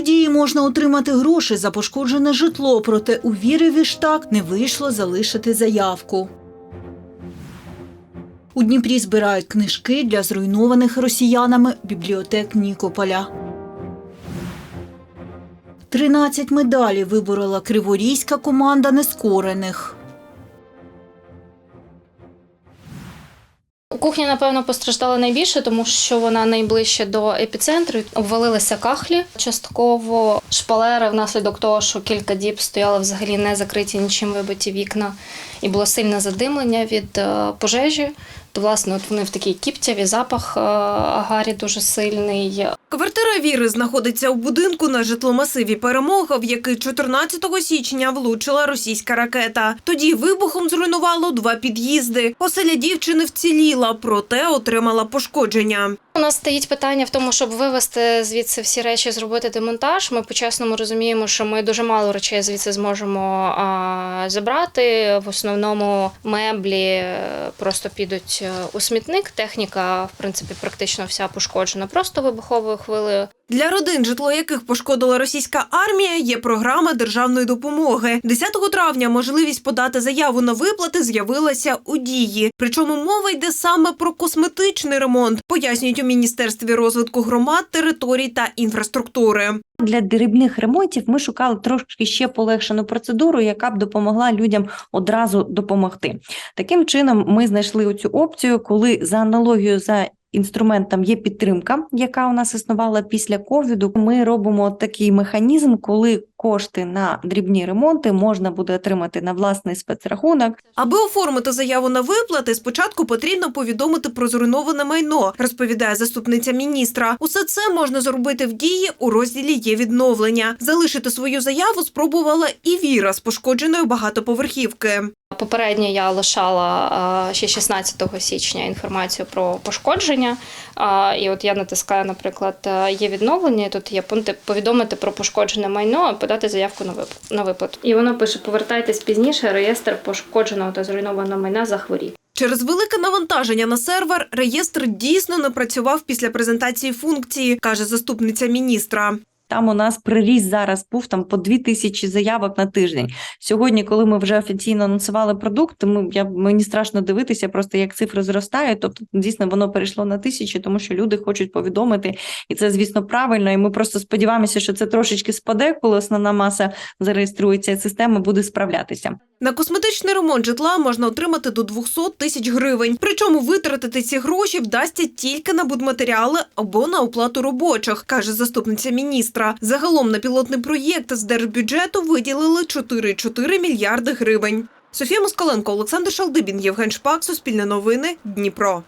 у можна отримати гроші за пошкоджене житло, проте у Віри Віштак не вийшло залишити заявку. У Дніпрі збирають книжки для зруйнованих росіянами бібліотек Нікополя. 13 медалей виборола криворізька команда нескорених. Кухня, напевно, постраждала найбільше, тому що вона найближче до епіцентру. Обвалилися кахлі частково. Шпалери внаслідок того, що кілька діб стояли взагалі не закриті нічим вибиті вікна, і було сильне задимлення від е, пожежі. То, власне, от вони в такій кіптяві, запах е, агарі дуже сильний. Квартира Віри знаходиться у будинку на житломасиві Перемога, в який 14 січня влучила російська ракета. Тоді вибухом зруйнувало два під'їзди. Оселя дівчини вціліла, проте отримала пошкодження. У нас стоїть питання в тому, щоб вивести звідси всі речі, зробити демонтаж. Ми по-чесному розуміємо, що ми дуже мало речей звідси зможемо а, забрати. В основному меблі е, просто підуть е, у смітник. Техніка, в принципі, практично вся пошкоджена просто вибуховою хвилею. Для родин, житло яких пошкодила російська армія, є програма державної допомоги. 10 травня можливість подати заяву на виплати з'явилася у дії. Причому мова йде саме про косметичний ремонт, пояснюють у міністерстві розвитку громад, територій та інфраструктури. Для дрібних ремонтів ми шукали трошки ще полегшену процедуру, яка б допомогла людям одразу допомогти. Таким чином, ми знайшли цю опцію, коли за аналогією за інструментом є підтримка, яка у нас існувала після ковіду. Ми робимо такий механізм, коли кошти на дрібні ремонти можна буде отримати на власний спецрахунок. Аби оформити заяву на виплати, спочатку потрібно повідомити про зруйноване майно, розповідає заступниця міністра. Усе це можна зробити в дії у розділі є відновлення. Залишити свою заяву спробувала і Віра з пошкодженої багатоповерхівки. Попередньо я лишала ще 16 січня інформацію про пошкодження. І от я натискаю, наприклад, е, є відновлення. і Тут є пункти повідомити про пошкоджене майно, подати заявку на виплату. І воно пише: повертайтесь пізніше. Реєстр пошкодженого та зруйнованого майна захворів. Через велике навантаження на сервер реєстр дійсно не працював після презентації функції, каже заступниця міністра. Там у нас приріст зараз був там по дві тисячі заявок на тиждень. Сьогодні, коли ми вже офіційно анонсували продукт, ми я мені страшно дивитися, просто як цифри зростають. Тобто, дійсно, воно перейшло на тисячі, тому що люди хочуть повідомити, і це звісно правильно. І ми просто сподіваємося, що це трошечки спаде, коли основна маса зареєструється, і система буде справлятися. На косметичний ремонт житла можна отримати до 200 тисяч гривень. Причому витратити ці гроші вдасться тільки на будматеріали або на оплату робочих, каже заступниця міністра. Загалом на пілотний проєкт з держбюджету виділили 4,4 мільярди гривень. Софія Москаленко, Олександр Шалдибін, Євген Шпак, Суспільне новини, Дніпро.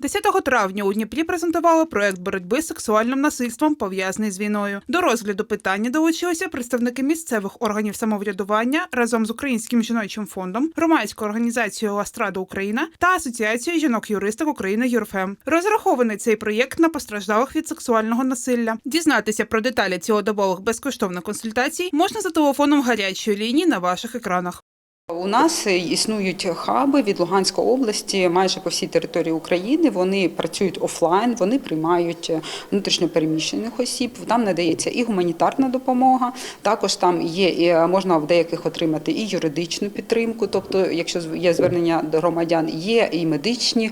10 травня у Дніпрі презентували проект боротьби з сексуальним насильством, пов'язаний з війною. До розгляду питання долучилися представники місцевих органів самоврядування разом з Українським жіночим фондом, громадською організацією Ластрада Україна та Асоціацією жінок-юристок України ЮРФЕМ. Розрахований цей проєкт на постраждалих від сексуального насилля. Дізнатися про деталі цілодобових безкоштовних консультацій можна за телефоном гарячої лінії на ваших екранах. У нас існують хаби від Луганської області майже по всій території України. Вони працюють офлайн, вони приймають внутрішньопереміщених осіб. Там надається і гуманітарна допомога. Також там є і можна в деяких отримати і юридичну підтримку. Тобто, якщо є звернення до громадян, є і медичні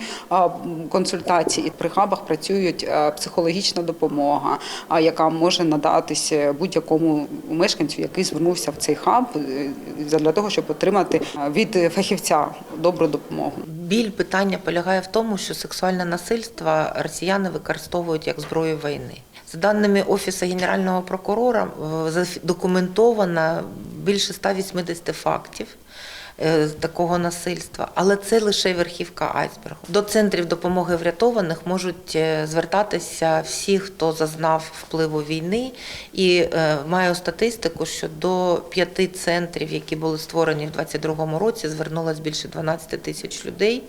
консультації. І при хабах працюють психологічна допомога, яка може надатися будь-якому мешканцю, який звернувся в цей хаб е, для того, щоб отримати від фахівця добру допомогу. Біль питання полягає в тому, що сексуальне насильство росіяни використовують як зброю війни. За даними Офісу Генерального прокурора, задокументовано більше 180 фактів е, такого насильства, але це лише верхівка айсбергу. До центрів допомоги врятованих можуть е, звертатися всі, хто зазнав впливу війни, і е, маю статистику, що до п'яти центрів, які були створені в 2022 році, звернулось більше 12 тисяч людей.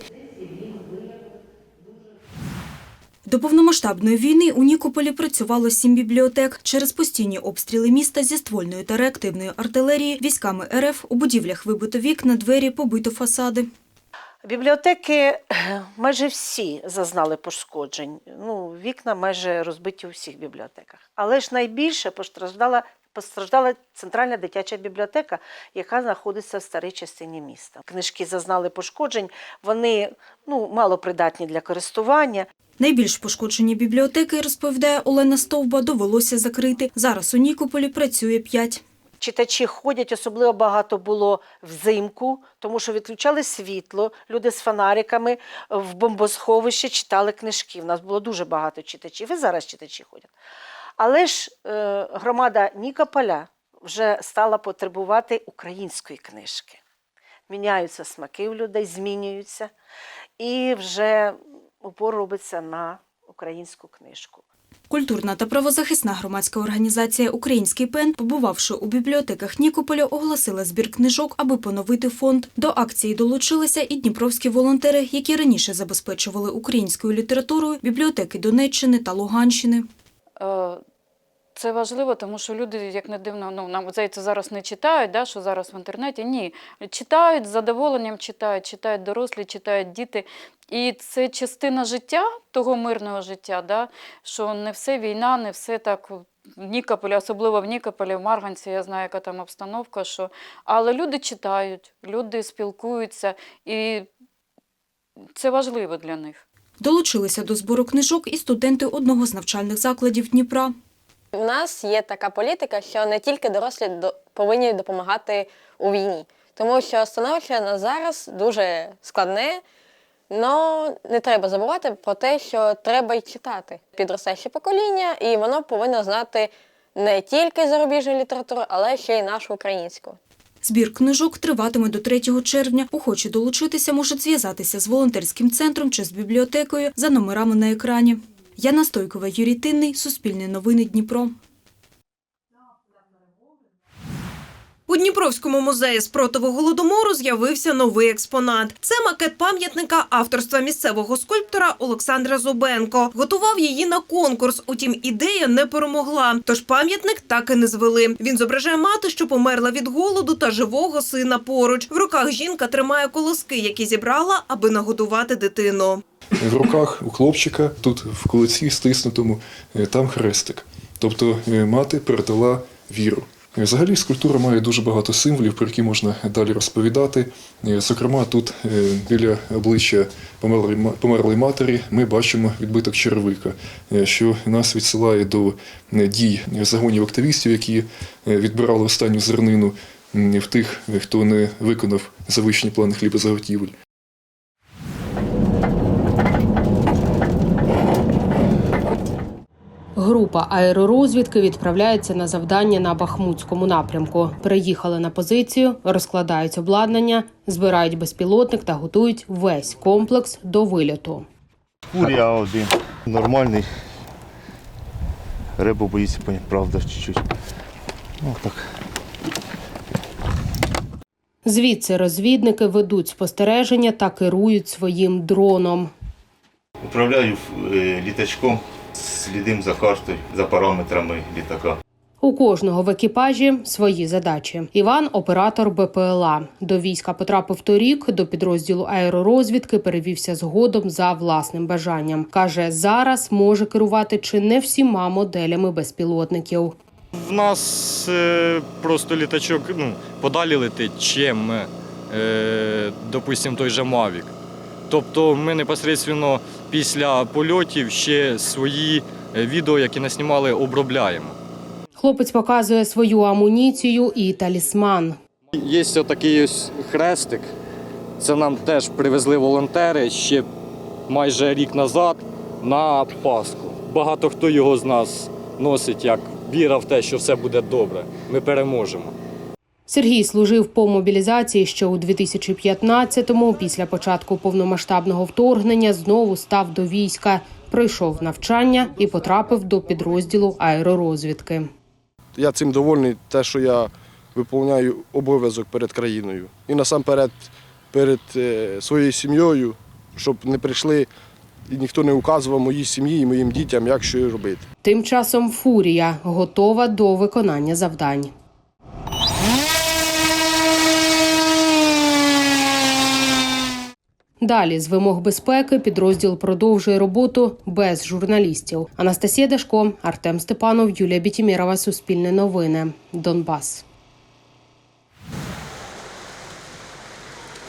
До повномасштабної війни у Нікополі працювало сім бібліотек. Через постійні обстріли міста зі ствольної та реактивної артилерії військами РФ у будівлях вибито вікна, двері, побито фасади. Бібліотеки майже всі зазнали пошкоджень. Ну, вікна майже розбиті у всіх бібліотеках. Але ж найбільше постраждала, постраждала центральна дитяча бібліотека, яка знаходиться в старій частині міста. Книжки зазнали пошкоджень, вони ну, мало придатні для користування. Найбільш пошкоджені бібліотеки, розповідає Олена Стовба, довелося закрити. Зараз у Нікополі працює п'ять. Читачі ходять, особливо багато було взимку, тому що відключали світло. Люди з фонариками в бомбосховищі читали книжки. У нас було дуже багато читачів, і зараз читачі ходять. Але ж е, громада Нікополя вже стала потребувати української книжки. Міняються смаки у людей, змінюються, і вже упор робиться на українську книжку. Культурна та правозахисна громадська організація Український пен, побувавши у бібліотеках Нікополя, оголосила збір книжок, аби поновити фонд. До акції долучилися і дніпровські волонтери, які раніше забезпечували українською літературою бібліотеки Донеччини та Луганщини. Це важливо, тому що люди, як не дивно, ну нам здається, зараз не читають, да, що зараз в інтернеті. Ні, читають з задоволенням, читають, читають дорослі, читають діти. І це частина життя, того мирного життя, да, що не все війна, не все так в Нікополі, особливо в Нікополі, в Марганці, я знаю, яка там обстановка. Що... Але люди читають, люди спілкуються, і це важливо для них. Долучилися до збору книжок і студенти одного з навчальних закладів Дніпра. У нас є така політика, що не тільки дорослі до- повинні допомагати у війні, тому що становище на зараз дуже складне. але не треба забувати про те, що треба й читати підростаюче покоління, і воно повинно знати не тільки зарубіжну літературу, але ще й нашу українську. Збір книжок триватиме до 3 червня. Охочі долучитися можуть зв'язатися з волонтерським центром чи з бібліотекою за номерами на екрані. Яна Стойкова, Юрій Тинний, Суспільне новини Дніпро. У Дніпровському музеї спротиву голодомору з'явився новий експонат. Це макет пам'ятника авторства місцевого скульптора Олександра Зубенко. Готував її на конкурс. Утім, ідея не перемогла. Тож пам'ятник так і не звели. Він зображає мати, що померла від голоду, та живого сина поруч. В руках жінка тримає колоски, які зібрала, аби нагодувати дитину. В руках у хлопчика, тут в кулаці стиснутому, е, там хрестик. Тобто е, мати передала віру. Взагалі скульптура має дуже багато символів, про які можна далі розповідати. Е, Зокрема, тут е, біля обличчя померлої, матері ми бачимо відбиток черевика, е, що нас відсилає до дій загонів активістів, які відбирали останню зернину в тих, хто не виконав завищені плани хлібозаготівель. Група аеророзвідки відправляється на завдання на Бахмутському напрямку. Приїхали на позицію, розкладають обладнання, збирають безпілотник та готують весь комплекс до вильоту. Фурія один. Нормальний. Рибу боїться, правда, чуть-чуть. Ну, так. Звідси розвідники ведуть спостереження та керують своїм дроном. Управляю е, літачком, слідим за картою, за параметрами літака. У кожного в екіпажі свої задачі. Іван оператор БПЛА. До війська потрапив торік. До підрозділу аеророзвідки перевівся згодом за власним бажанням. каже, зараз може керувати чи не всіма моделями безпілотників. В нас е, просто літачок ну, подалі летить, чим, е, допустимо, той же Мавік. Тобто ми непосередньо після польотів ще свої е, відео, які наснімали, обробляємо. Хлопець показує свою амуніцію і талісман. Є такий ось хрестик. Це нам теж привезли волонтери ще майже рік назад на Пасху. Багато хто його з нас носить як віра в те, що все буде добре. Ми переможемо. Сергій служив по мобілізації ще у 2015-му. Після початку повномасштабного вторгнення знову став до війська, пройшов навчання і потрапив до підрозділу аеророзвідки. Я цим довольний, те, що я виконую обов'язок перед країною. І насамперед перед е, своєю сім'єю, щоб не прийшли і ніхто не указував моїй сім'ї і моїм дітям, як що робити. Тим часом фурія готова до виконання завдань. Далі з вимог безпеки підрозділ продовжує роботу без журналістів. Анастасія Дашко, Артем Степанов, Юлія Бітімірова. Суспільне новини. Донбас.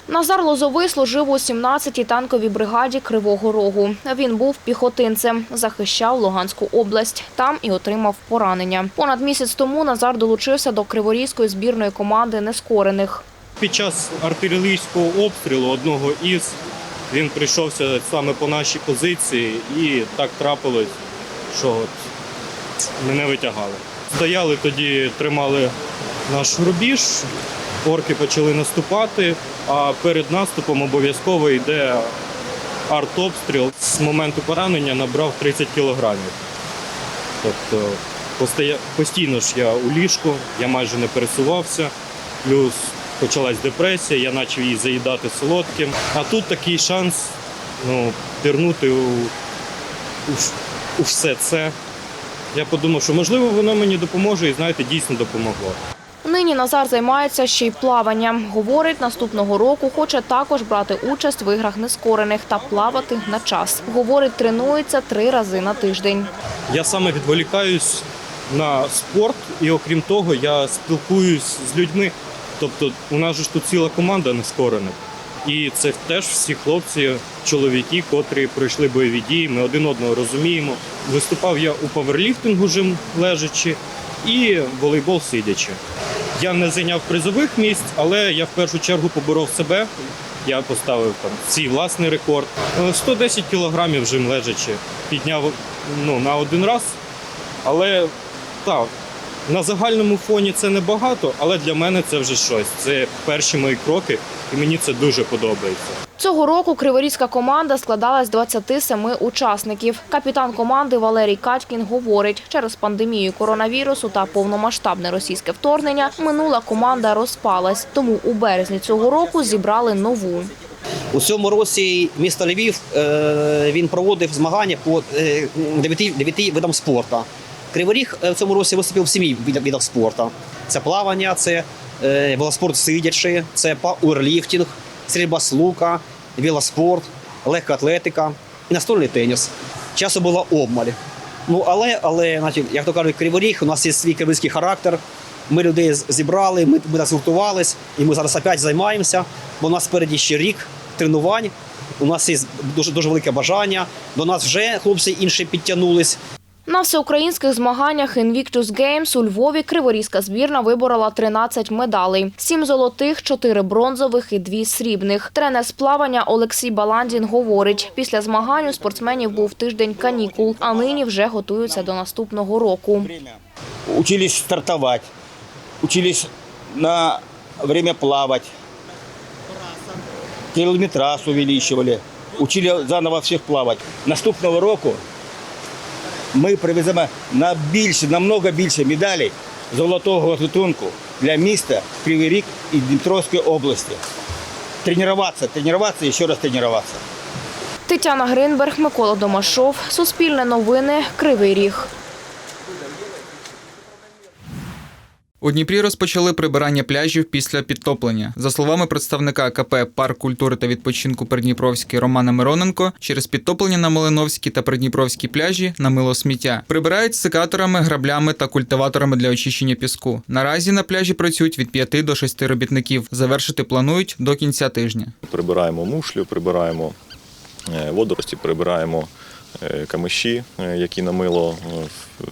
Назар Лозовий служив у 17-й танковій бригаді Кривого Рогу. Він був піхотинцем, захищав Луганську область. Там і отримав поранення. Понад місяць тому Назар долучився до Криворізької збірної команди нескорених. Під час артилерійського обстрілу одного із він прийшовся саме по нашій позиції, і так трапилось, що от мене витягали. Стояли тоді, тримали наш рубіж, орки почали наступати, а перед наступом обов'язково йде артобстріл. З моменту поранення набрав 30 кілограмів. Тобто постійно ж я у ліжку, я майже не пересувався, плюс почалась депресія, я почав її заїдати солодким. А тут такий шанс ну, пірнути у, у, у все це. Я подумав, що можливо воно мені допоможе і знаєте, дійсно допомогло. Нині Назар займається ще й плаванням. Говорить, наступного року хоче також брати участь в іграх нескорених та плавати на час. Говорить, тренується три рази на тиждень. Я саме відволікаюсь на спорт, і окрім того, я спілкуюсь з людьми. Тобто, у нас ж тут ціла команда нескорених. І це теж всі хлопці, чоловіки, котрі пройшли бойові дії. Ми один одного розуміємо. Виступав я у паверліфтингу жим лежачи і волейбол сидячи. Я не зайняв призових місць, але я в першу чергу поборов себе. Я поставив там свій власний рекорд. Е, 110 кілограмів жим лежачи. Підняв ну, на один раз. Але так, на загальному фоні це небагато, але для мене це вже щось. Це перші мої кроки, і мені це дуже подобається. Цього року криворізька команда складалась з 27 учасників. Капітан команди Валерій Катькін говорить, через пандемію коронавірусу та повномасштабне російське вторгнення минула команда розпалась. Тому у березні цього року зібрали нову. У цьому році місто Львів е, він проводив змагання по е, дев'яти дев'яти видам спорту. Кривий Ріг е, в цьому році виступив в сімі видах, спорту. Це плавання, це е, велоспорт сидячи, це пауерліфтинг, стрільба з лука, велоспорт, легка атлетика і настольний теніс. Часу було обмаль. Ну але, але значить, як то кажуть, Кривий Ріг, у нас є свій кривицький характер. Ми людей зібрали, ми, ми так згуртувались, і ми зараз опять займаємося, бо у нас спереді ще рік тренувань. У нас є дуже дуже велике бажання. До нас вже хлопці інші підтягнулись. На всеукраїнських змаганнях Invictus Games у Львові криворізька збірна виборола 13 медалей: 7 золотих, 4 бронзових і 2 срібних. Тренер з плавання Олексій Баландін говорить, після змагань у спортсменів був тиждень канікул, а нині вже готуються до наступного року. учились стартовать, учились на время плавать, километраж увеличивали, учили заново всіх плавать. Наступного року ми привеземо на більше, намного більше медалей золотого гатунку для міста Кривий Рік і Дніпровської області. Тренуватися, тренуватися і ще раз тренуватися. Тетяна Гринберг, Микола Домашов, Суспільне новини, Кривий Ріг. У Дніпрі розпочали прибирання пляжів після підтоплення. За словами представника КП Парк культури та відпочинку Придніпровський Романа Мироненко, через підтоплення на Малиновській та Придніпровській пляжі намило сміття. Прибирають секаторами, граблями та культиваторами для очищення піску. Наразі на пляжі працюють від 5 до 6 робітників. Завершити планують до кінця тижня. Прибираємо мушлю, прибираємо е, водорості, прибираємо е, камиші, е, які намило в-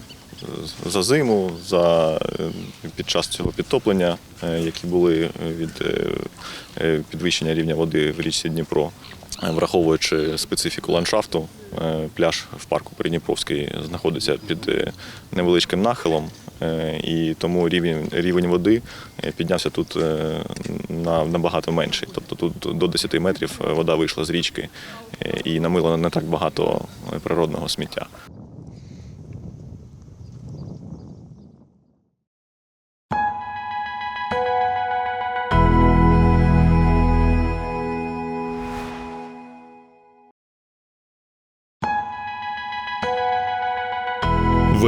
за зиму, за, е, під час цього підтоплення, е, які були від е, підвищення рівня води в річці Дніпро. Враховуючи специфіку ландшафту, пляж в парку Придніпровський знаходиться під невеличким нахилом, і тому рівень, рівень води піднявся тут на набагато менший. Тобто тут до 10 метрів вода вийшла з річки і намила не так багато природного сміття.